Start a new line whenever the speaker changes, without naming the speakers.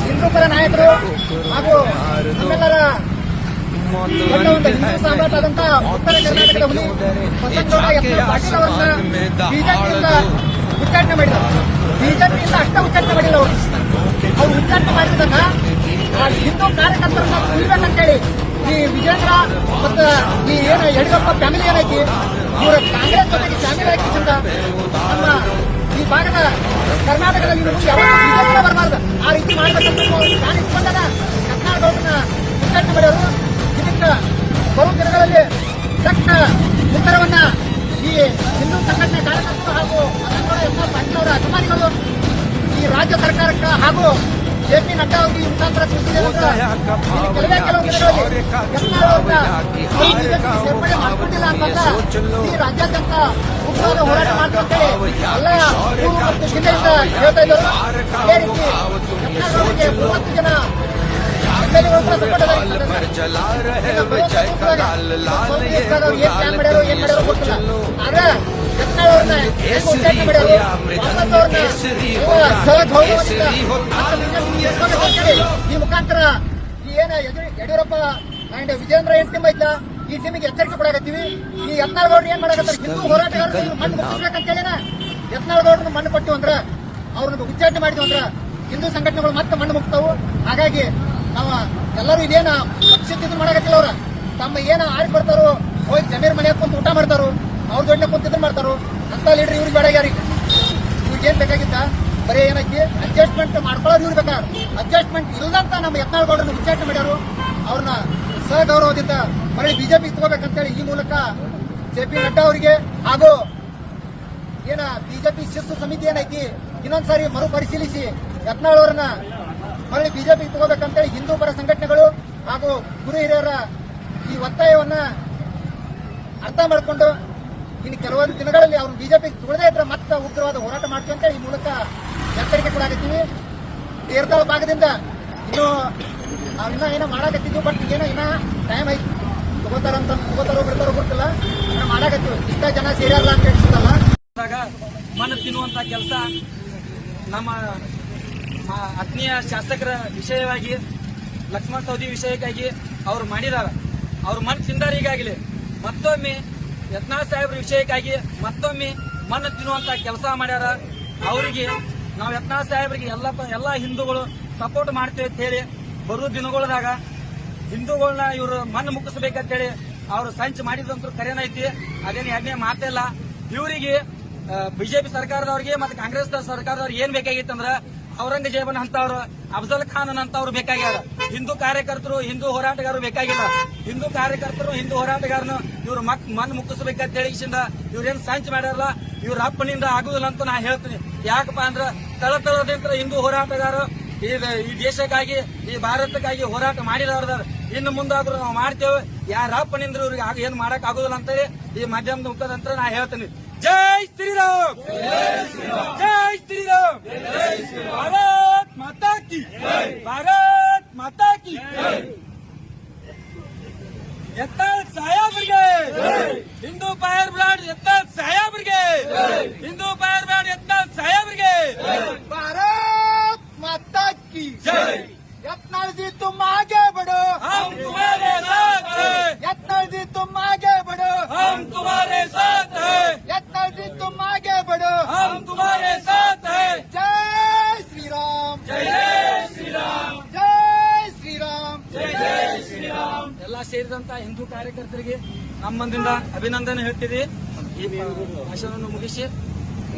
ಹಿಂದೂ ಪರ ನಾಯಕರು ಹಾಗೂ ನಮ್ಮೆಲ್ಲರ ದೊಡ್ಡ ಒಂದು ಹಿಂದೂ ಸಾಮ್ರಾಟ್ ಉತ್ತರ ಕರ್ನಾಟಕದ ಹುಲಿ ಅವರನ್ನ ಬಿಜೆಪಿಯಿಂದ ಮಾಡಿದರು ಬಿಜೆಪಿಯಿಂದ ಅಷ್ಟ ಉಚ್ಚಾಟನೆ ಮಾಡಿಲ್ಲ ಅವರು. ಅವ್ರು ಉಚ್ಚಾಟನೆ ಮಾಡಿದಾಗ ಹಿಂದೂ ಕಾರ್ಯಕರ್ತರನ್ನ ತುಳಿಬೇಕಂತೇಳಿ ಈ ವಿಜೇಂದ್ರ ಮತ್ತು ಈ ಏನು ಯಡಿಯೂರಪ್ಪ ಫ್ಯಾಮಿಲಿ ಏನೈತಿ ಇವರ ಕಾಂಗ್ರೆಸ್ ಜೊತೆಗೆ ಫ್ಯಾಮಿಲಿ ಈ ಭಾಗದ ಕರ್ನಾಟಕದಲ್ಲಿ ಬಿಜೆಪಿನೇ ಬರಬಾರ್ದು. ಆ ರೀತಿ ನಾನು ಇಟ್ಕೊಂಡಾಗ ಮಾಡ್ಯಾರು ಇದಕ್ಕೆ ಬರುವ ದಿನಗಳಲ್ಲಿ ತಕ್ಷಣ ಉತ್ತರವನ್ನ ಈ ಹಿಂದೂ ಸಂಘಟನೆ ಕಾರ್ಯಕರ್ತರು ಹಾಗೂ ಎಸ್ ಪಾಟೀಲ್ ಅವರ ಅಭಿಮಾನಿಗಳು ಈ ರಾಜ್ಯ ಸರ್ಕಾರಕ್ಕೆ ಹಾಗೂ ಜೆ ಪಿ ನಡ್ಡಾ ಅವರಿಗೆ ಈ ಮುಖಾಂತರ ತಿಳಿಸಿದೆ ಕೆಲವೇ ಕೆಲವು ದಿನಗಳಲ್ಲಿ ಯತ್ನಾಳ್ ಅವ್ರನ್ನ ಸೇರ್ಪಡೆ ಮಾಡಿಕೊಂಡಿಲ್ಲ ಅಂತ ಈ ರಾಜ್ಯಾದ್ಯಂತ ನಾನು ಹೋರಾಟ ಮಾಡ್ತು ಎಲ್ಲ ಮತ್ತು ಜಿಲ್ಲೆಯಿಂದ ಹೇಳ್ತಾ ಅದೇ ರೀತಿ ಮೂವತ್ತು ಜನ ಈ ಮುಖಾಂತರ ಏನ ಯಡಿಯೂರಪ್ಪ ಅಂಡ್ ವಿಜೇಂದ್ರ ಎಂಟಿ ಮೈದ್ಲ ಈ ಟೀಮಿಗೆ ಎಚ್ಚರಿಕೆ ಕೊಡಕತ್ತೀವಿ. ಈ ಯತ್ನಾಳ್ ಗೌಡ್ರು ಏನ್ ಮಾಡಕತ್ತಾರೆ? ಹಿಂದೂ ಹೋರಾಟಗಾರರು ಮಣ್ಣು ಮುಟ್ಟಿಸ್ಬೇಕಂತೇಳಿನ ಯತ್ನಾಳ್ ಗೌಡ್ರನ್ನ ಮಣ್ಣು ಕೊಟ್ಟಿವಿ ಅಂದ್ರ ಅವ್ರನ್ನ ಉಚ್ಚಾಟನೆ ಮಾಡಿದ್ವಿ ಅಂದ್ರ ಹಿಂದೂ ಸಂಘಟನೆಗಳು ಮತ್ತೆ ಮಣ್ಣು ಮುಕ್ತಾವು. ಹಾಗಾಗಿ ನಾವು ಎಲ್ಲರೂ ಇದೇನ ಪಕ್ಷದ ಇದು ಮಾಡಕತ್ತಿಲ್ಲ ಅವ್ರ. ತಮ್ಮ ಏನ ಆಡ್ ಬರ್ತಾರೋ ಹೋಗಿ ಜಮೀರ್ ಮನೆ ಕುಂತು ಊಟ ಮಾಡ್ತಾರೋ ಅವ್ರ ದೊಡ್ಡ ಕುಂತಿದ್ರು ಮಾಡ್ತಾರೋ ಅಂತ ಲೀಡರ್ ಇವ್ರಿಗೆ ಬೇಡ ಯಾರಿಗೆ. ಇವ್ರಿಗೆ ಏನ್ ಬೇಕಾಗಿತ್ತ? ಬರೀ ಏನಕ್ಕೆ? ಅಡ್ಜಸ್ಟ್ಮೆಂಟ್ ಮಾಡ್ಕೊಳ್ಳೋದು ಇವ್ರು ಬೇಕಾದ್ರೆ ಅಡ್ಜಸ್ಟ್ಮೆಂಟ್ ಇಲ್ಲದಂತ ನಮ್ಮ ಯತ್ನಾಳ್ ಗೌಡ್ರನ್ನ ಉಚ್ಚಾಟನೆ ಮಾಡ್ಯಾರು. ಅವ್ರನ್ನ ಸಹಗೌರವದಿಂದ ಮರಳಿ ಬಿಜೆಪಿ ತಗೋಬೇಕಂತೇಳಿ ಈ ಮೂಲಕ ಜೆ ಪಿ ನಡ್ಡಾ ಅವರಿಗೆ ಹಾಗೂ ಏನ ಬಿಜೆಪಿ ಶಿಸ್ತು ಸಮಿತಿ ಏನೈತಿ, ಇನ್ನೊಂದ್ಸಾರಿ ಮರುಪರಿಶೀಲಿಸಿ ಯತ್ನಾಳ್ ಅವರನ್ನ ಮರಳಿ ಬಿಜೆಪಿ ತಗೋಬೇಕಂತೇಳಿ ಹಿಂದೂ ಪರ ಸಂಘಟನೆಗಳು ಹಾಗೂ ಗುರು ಹಿರಿಯರ ಈ ಒತ್ತಾಯವನ್ನ ಅರ್ಥ ಮಾಡಿಕೊಂಡು ಇನ್ನು ಕೆಲವೊಂದು ದಿನಗಳಲ್ಲಿ ಅವರು ಬಿಜೆಪಿ ತುಳದೇ ಇದ್ರೆ ಮತ್ತೆ ಉಗ್ರವಾದ ಹೋರಾಟ ಅಂತೇಳಿ ಈ ಮೂಲಕ ಎಚ್ಚರಿಕೆ ಕೂಡತೀವಿ ತೀರ್ಥ ಭಾಗದಿಂದ ಇನ್ನು ಇನ್ನ ಏನೋ ಮಾಡಾಕತ್ತಿದ್ದು ಏನೋ ಇನ್ನ ಟೈಮ್ ಐತಿ ತಗೋತಾರಂತ ತಗೋತಾರೋ ಬಿಡ್ತಾರೋ ಗೊತ್ತಿಲ್ಲ. ಮಾಡಾಕತ್ತೀವಿ. ಇಷ್ಟ ಜನ ಸೇರಿಯಲ್ಲ ಅಂತ ಹೇಳ್ತಿದ್ದಲ್ಲ.
ಮಣ್ಣು ತಿನ್ನುವಂತ ಕೆಲಸ ನಮ್ಮ ಆತ್ಮೀಯ ಶಾಸಕರ ವಿಷಯವಾಗಿ, ಲಕ್ಷ್ಮಣ ಸೌದಿ ವಿಷಯಕ್ಕಾಗಿ ಅವ್ರು ಮಾಡಿದಾರ. ಅವ್ರು ಮನ್ ತಿಂದಾರ ಈಗಾಗಲೇ. ಮತ್ತೊಮ್ಮೆ ಯತ್ನಾ ಸಾಹೇಬ್ರ ವಿಷಯಕ್ಕಾಗಿ ಮತ್ತೊಮ್ಮೆ ಮಣ್ಣು ತಿನ್ನುವಂತ ಕೆಲಸ ಮಾಡ್ಯಾರ. ಅವರಿಗೆ ನಾವು ಯತ್ನಾ ಸಾಹೇಬ್ರಿಗೆ ಎಲ್ಲ ಎಲ್ಲ ಹಿಂದೂಗಳು ಸಪೋರ್ಟ್ ಮಾಡ್ತೇವೆ ಅಂತ ಹೇಳಿ ಬರೋ ದಿನಗಳದಾಗ ಹಿಂದೂಗಳನ್ನ ಇವರು ಮಣ್ಣು ಹೇಳಿ ಅವರು ಸಂಚು ಮಾಡಿದಂತೂ ಕರೆನೈತಿ ಅದೇನು ಎರಡನೇ ಇಲ್ಲ ಇವರಿಗೆ ಬಿಜೆಪಿ ಸರ್ಕಾರದವ್ರಿಗೆ ಮತ್ತೆ ಕಾಂಗ್ರೆಸ್ ಸರ್ಕಾರದವ್ರಿಗೆ ಏನ್ ಬೇಕಾಗಿತ್ತಂದ್ರ ಔರಂಗಜೇಬನ್ ಅಂತವ್ರು, ಅಫ್ಜಲ್ ಖಾನ್ ಅಂತವ್ರು ಬೇಕಾಗ್ಯಾರ ಹಿಂದೂ ಕಾರ್ಯಕರ್ತರು, ಹಿಂದೂ ಹೋರಾಟಗಾರರು ಬೇಕಾಗಿಲ್ಲ. ಹಿಂದೂ ಕಾರ್ಯಕರ್ತರು, ಹಿಂದೂ ಹೋರಾಟಗಾರನು ಇವ್ರು ಮಕ್ ಮಣ್ಣು ಮುಕ್ಕಿಸ್ಬೇಕಂತ ಹೇಳಿಸಿಂದ ಇವ್ರೇನ್ ಸಂಚು ಮಾಡ್ಯಾರಲ್ಲ, ಇವ್ರ ಅಪ್ಪನಿಂದ ಆಗುದಿಲ್ಲ ಅಂತ ನಾ ಹೇಳ್ತೀನಿ. ಯಾಕಪ್ಪ ಅಂದ್ರ ತಳತಳದಿಂದ ಹಿಂದೂ ಹೋರಾಟಗಾರ ಈ ದೇಶಕ್ಕಾಗಿ, ಈ ಭಾರತಕ್ಕಾಗಿ ಹೋರಾಟ ಮಾಡಿದವ್ರದ ಇನ್ನು ಮುಂದಾದ್ರೂ ನಾವು ಮಾಡ್ತೇವೆ. ಯಾರಪ್ಪ ಅಪ್ಪನಿಂದ ಇವ್ರಿಗೆ ಆಗ ಏನ್ ಮಾಡಕ್ ಆಗುದಿಲ್ಲ ಅಂತೇಳಿ ಈ ಮಾಧ್ಯಮದ ಮುಖಾಂತರ ನಾ ಹೇಳ್ತೀನಿ. ಜೈ ಶ್ರೀರಾಮ್! ಜೈ ಶ್ರೀರಾಮ್! ಭಾರತ್ ಮಾತಾಕಿ ಭಾರತ್ ಮಾತಾಕಿ ಎತ್ತ ಸಾಯಾಬ್ರಿಗೆ ಹಿಂದೂ ಫೈರ್ ಬ್ರಾಡ್ ಎತ್ತ ಸಾಯಾಬ್ರಿಗೆ ಹಿಂದೂ ಪಾಯರ್ ಬ್ರಾಡ್
ಎತ್ತ ಸಾಯಾಬ್ರಿಗೆ
जय।
यत्नाल जी तुम आगे बढ़ो
हम तुम्हारे साथ हैं
यत्नाल जी तुम आगे बढ़ो
हम तुम्हारे साथ हैं
यत्नाल जी तुम आगे बढ़ो
हम तुम्हारे साथ हैं
जय श्री राम
जय श्री राम
जय श्री राम
ಜೈ ಜೈ ಶ್ರೀರಾಮ್ ಎಲ್ಲ ಸೇರಿದಂತ ಹಿಂದೂ ಕಾರ್ಯಕರ್ತರಿಗೆ ನಮ್ಮಂದಿಂದ ಅಭಿನಂದನೆ ಹೇಳ್ತೀವಿ ಈ ಭಾಷಣವನ್ನು ಮುಗಿಸಿ